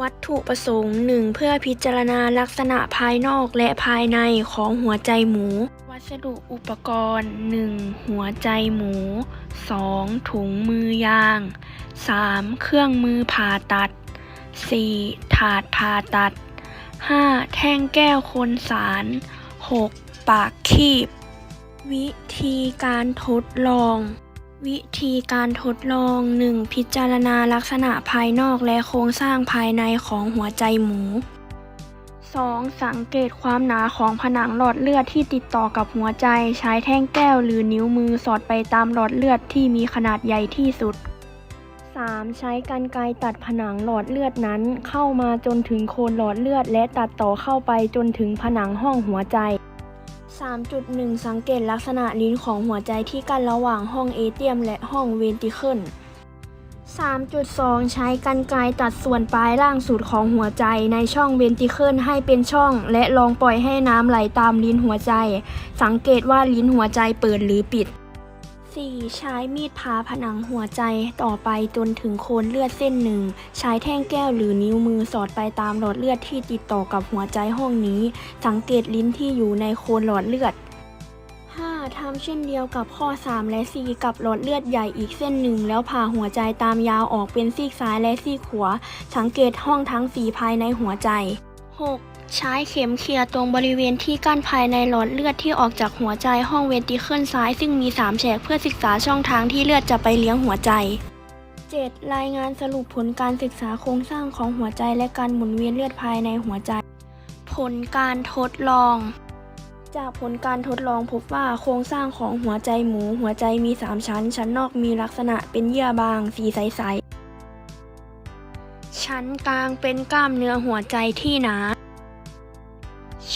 วัตถุประสงค์หนึ่งเพื่อพิจารณาลักษณะภายนอกและภายในของหัวใจหมู วัสดุอุปกรณ์ 1. หัวใจหมู 2. ถุงมือยาง 3. เครื่องมือผ่าตัด 4. ถาดผ่าตัด 5. แท่งแก้วคนสาร 6. ปากคีบ วิธีการทดลอง วิธีการทดลอง 1. พิจารณาลักษณะภายนอกและโครงสร้างภายในของหัวใจหมู 2. สังเกตความหนาของผนังหลอดเลือดที่ติดต่อกับหัวใจ ใช้แท่งแก้วหรือนิ้วมือสอดไปตามหลอดเลือดที่มีขนาดใหญ่ที่สุด 3. ใช้กรรไกรตัดผนังหลอดเลือดนั้น เข้ามาจนถึงโคนหลอดเลือดและตัดต่อเข้าไปจนถึงผนังห้องหัวใจ 3.1 สังเกตลักษณะลิ้นของหัวใจที่กันระหว่างห้องเอเทียมและห้องเวนติเคิล 3.2 ใช้กันไกลตัดส่วนปลายล่างสุดของหัวใจในช่องเวนติเคิลให้เป็นช่อง และลองปล่อยให้น้ำไหลตามลิ้นหัวใจ สังเกตว่าลิ้นหัวใจเปิดหรือปิด 4. ใช้มีดผ่าผนังหัวใจต่อไปจนถึงโคนเลือดเส้นหนึ่ง ใช้แท่งแก้วหรือนิ้วมือสอดไปตามหลอดเลือดที่ติดต่อกับหัวใจห้องนี้ สังเกตลิ้นที่อยู่ในโคนหลอดเลือด 5. ทำเช่นเดียวกับข้อ 3 และ 4 กับหลอดเลือดใหญ่อีกเส้นหนึ่ง แล้วผ่าหัวใจตามยาวออกเป็นซีกซ้ายและซีกขวา สังเกตห้องทั้งสีภายในหัวใจ 6. ใช้เข็มเขี่ยตรงบริเวณที่กั้นภายในหลอดเลือดที่ออกจากหัวใจห้องเวนติเคิลซ้าย ซึ่งมี 3 แฉกเพื่อศึกษาช่องทางที่เลือดจะไปเลี้ยงหัวใจ 7. รายงานสรุปผลการศึกษาโครงสร้างของหัวใจและการหมุนเวียนเลือดภายในหัวใจ ผลการทดลอง จากผลการทดลองพบว่าโครงสร้างของหัวใจหมู หัวใจมี 3 ชั้น ชั้นนอกมีลักษณะเป็นเยื่อบาง สีใส ชั้นกลางเป็นกล้ามเนื้อหัวใจที่หนา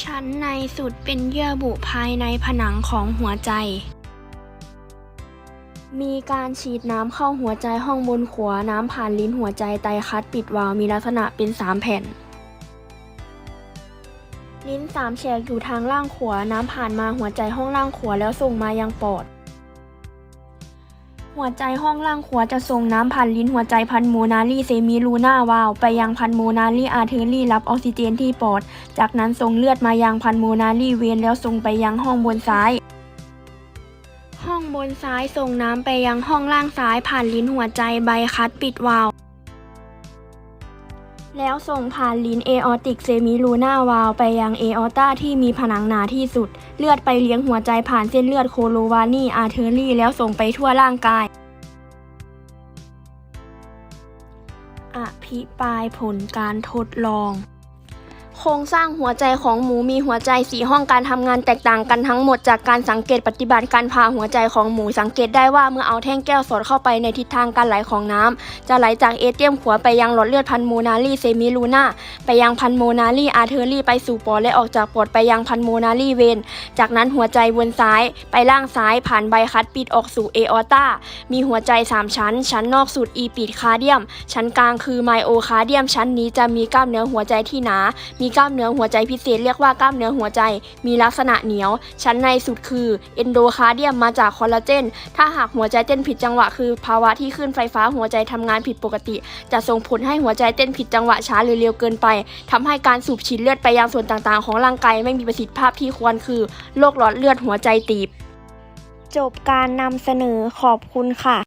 ชั้นในสุดเป็นเยื่อบุภายในผนังของหัวใจ มีการฉีดน้ำเข้าหัวใจห้องบนขวาน้ำผ่านลิ้นหัวใจไตคัดปิดวาล์วมีลักษณะเป็น 3 แผ่น ลิ้นสามแฉกอยู่ทางล่างขวาน้ำผ่านมาหัวใจห้องล่างขวาแล้วส่งมายังปอด หัวใจห้องล่างขวาจะส่งน้ำผ่านลิ้นหัวใจพันโมนารีเซมิลูน่าวาลวไปยังพันโมนารีอาร์เทอรี่รับออกซิเจนที่ปอด จากนั้นส่งเลือดมายังพันโมนารีเวนแล้วส่งไปยังห้องบนซ้ายห้องบนซ้ายส่งน้ำไปยังห้องล่างซ้ายผ่านลิ้นหัวใจใบคัดปิดวาล์ว แล้วส่งผ่านลิ้นเอออติกเซมิลูน่าวาลไปยังเอออต้าที่มีผนังหนาที่สุด เลือดไปเลี้ยงหัวใจผ่านเส้นเลือดโคโลวานีอาร์เทอรี่ แล้วส่งไปทั่วร่างกาย อภิปรายผลการทดลอง ครงสร้างหัวใจของหมูมีหัวใจสีห้องการทำงานแตกต่างกันทั้งหมดจากการสังเกตปฏิบัติการพาหัวใจของหมูสังเกตได้ว่าเมื่อเอาแท่งแก้วสอดเข้าไปในทิศทางการไหลของน้ำจะไหลจากเอเทียมขวาไปยังหลอดเลือดพันโมนารีเซมิลูนาไปยังพันโมนารีอาร์เทอรี่ไปสู่ปอดและออกจากปอดไปยังพันโมนารีเวนจากนั้นหัวใจวนซ้ายไปล่างซ้ายผ่านใบคัดปิดออกสู่เอออต้ามีหัวใจ 3 ชั้น ชั้นนอกสุดอีปิดคาเดียม ชั้นกลางคือไมโอคาเดียมชั้นนี้จะมีกล้ามเนื้อหัวใจที่หนา มีกล้ามเนื้อหัวใจพิเศษเรียกว่ากล้ามเนื้อหัวใจ มีลักษณะเหนียว ชั้นในสุดคือเอนโดคาร์เดียมมาจากคอลลาเจน ถ้าหากหัวใจเต้นผิดจังหวะคือ ภาวะที่คลื่นไฟฟ้าหัวใจทำงานผิดปกติ จะส่งผลให้หัวใจเต้นผิดจังหวะช้าหรือเร็วเกินไปทำให้การสูบฉีดเลือดไปยังส่วนต่างๆ ของร่างกายไม่มีประสิทธิภาพที่ควรคือโรคหลอดเลือดหัวใจตีบ จบการนำเสนอขอบคุณค่ะ